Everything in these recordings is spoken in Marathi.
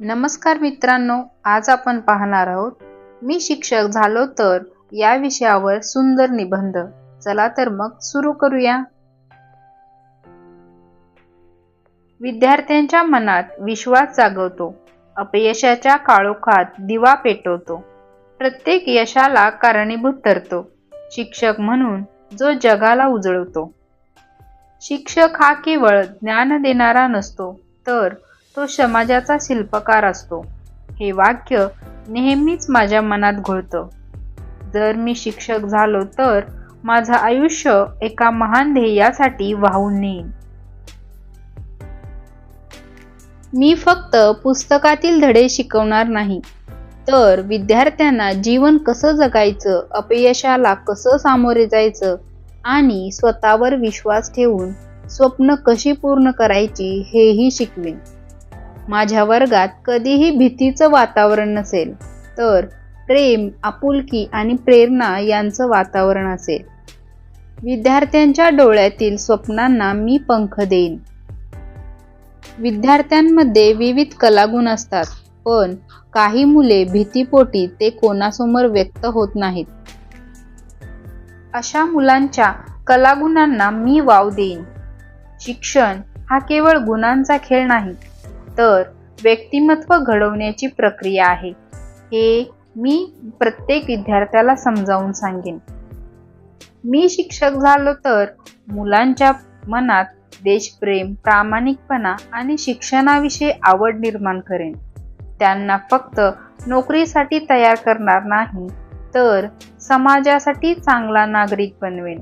नमस्कार मित्रांनो आज आपण पाहणार आहोत मी शिक्षक झालो तर या विषयावर सुंदर निबंध. चला तर मग सुरू करूया. विद्यार्थ्यांच्या मनात विश्वास जागवतो अपयशाच्या काळोखात दिवा पेटवतो प्रत्येक यशाला कारणीभूत ठरतो. शिक्षक म्हणून जो जगाला उजळवतो. शिक्षक हा केवळ ज्ञान देणारा नसतो तर तो समाजाचा शिल्पकार असतो. हे वाक्य नेहमीच माझ्या मनात घोळतं. जर मी शिक्षक झालो तर माझं आयुष्य एका महान ध्येयासाठी वाहून नेईन. मी फक्त पुस्तकातील धडे शिकवणार नाही. तर विद्यार्थ्यांना जीवन कसं जगायचं अपयशाला कसं सामोरे जायचं आणि स्वतःवर विश्वास ठेवून स्वप्न कशी पूर्ण करायची हेही शिकवेन. माझ्या वर्गात कधीही भीतीचं वातावरण नसेल तर प्रेम आपुलकी आणि प्रेरणा यांचं वातावरण असेल. विद्यार्थ्यांच्या डोळ्यातील स्वप्नांना मी पंख देईन. विद्यार्थ्यांमध्ये विविध कलागुण असतात पण काही मुले भीतीपोटी ते कोणासमोर व्यक्त होत नाहीत. अशा मुलांच्या कलागुणांना मी वाव देईन. शिक्षण हा केवळ गुणांचा खेळ नाही तर व्यक्तिमत्व घडवण्याची प्रक्रिया आहे. हे मी प्रत्येक विद्यार्थ्याला समजावून सांगेन. मी शिक्षक झालो तर मुलांच्या मनात देशप्रेम प्रामाणिकपणा आणि शिक्षणाविषयी आवड निर्माण करेन. त्यांना फक्त नोकरीसाठी तयार करणार नाही तर समाजासाठी चांगला नागरिक बनवेन.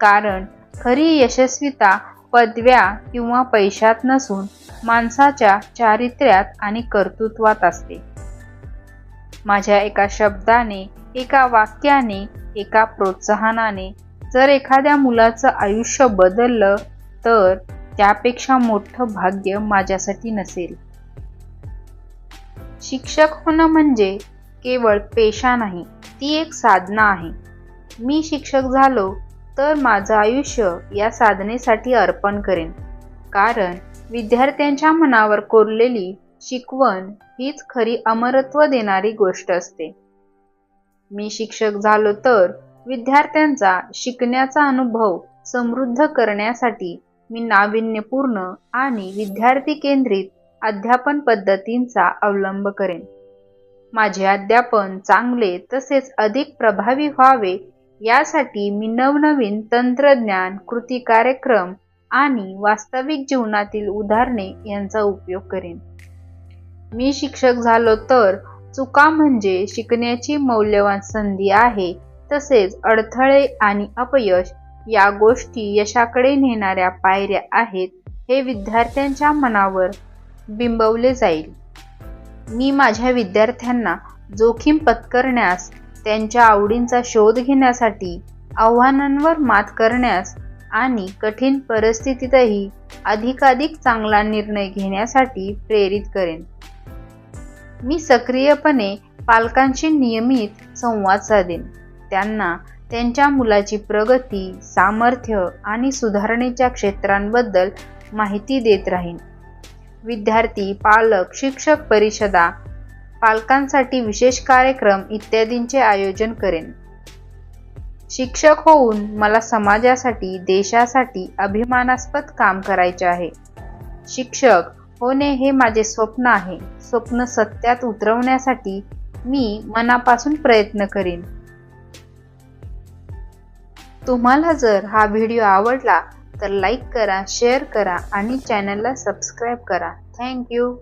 कारण खरी यशस्विता पदव्या किंवा पैशात नसून माणसाच्या चारित्र्यात आणि कर्तृत्वात असते. माझ्या एका शब्दाने एका वाक्याने एका प्रोत्साहनाने जर एखाद्या मुलाचं आयुष्य बदललं तर त्यापेक्षा मोठं भाग्य माझ्यासाठी नसेल. शिक्षक होणं म्हणजे केवळ पेशा नाही ती एक साधना आहे. मी शिक्षक झालो तर माझं आयुष्य या साधनेसाठी अर्पण करेन. कारण विद्यार्थ्यांच्या मनावर कोरलेली शिकवण हीच खरी अमरत्व देणारी गोष्ट असते. मी शिक्षक झालो तर विद्यार्थ्यांचा शिकण्याचा अनुभव समृद्ध करण्यासाठी मी नाविन्यपूर्ण आणि विद्यार्थी केंद्रित अध्यापन पद्धतींचा अवलंब करेन. माझे अध्यापन चांगले तसेच अधिक प्रभावी व्हावे यासाठी मी नवनवीन तंत्रज्ञान कृती कार्यक्रम आणि वास्तविक जीवनातील उदाहरणे यांचा उपयोग करेन. मी शिक्षक झालो तर चुका म्हणजे शिकण्याची मौल्यवान संधी आहे तसेच अडथळे आणि अपयश या गोष्टी यशाकडे नेणाऱ्या पायऱ्या आहेत हे विद्यार्थ्यांच्या मनावर बिंबवले जाईल. मी माझ्या विद्यार्थ्यांना जोखीम पत्करण्यास त्यांच्या आवडींचा शोध घेण्यासाठी आव्हानांवर मात करण्यास आणि कठीण परिस्थितीतही अधिकाधिक चांगला निर्णय घेण्यासाठी प्रेरित करेन. मी सक्रियपणे पालकांशी नियमित संवाद साधेन. त्यांना त्यांच्या मुलाची प्रगती सामर्थ्य आणि सुधारणेच्या क्षेत्रांबद्दल माहिती देत राहीन. विद्यार्थी पालक शिक्षक परिषदा पालकांसाठी विशेष कार्यक्रम इत्यादींचे आयोजन करेन. शिक्षक होऊन मला समाजासाठी देशासाठी अभिमानास्पद काम करायचे आहे. शिक्षक होणे हे माझे स्वप्न आहे. स्वप्न सत्यात उतरवण्यासाठी मी मनापासून प्रयत्न करीन. तुम्हाला जर हा व्हिडिओ आवडला तर लाईक करा शेअर करा आणि चॅनलला सबस्क्राईब करा. थँक्यू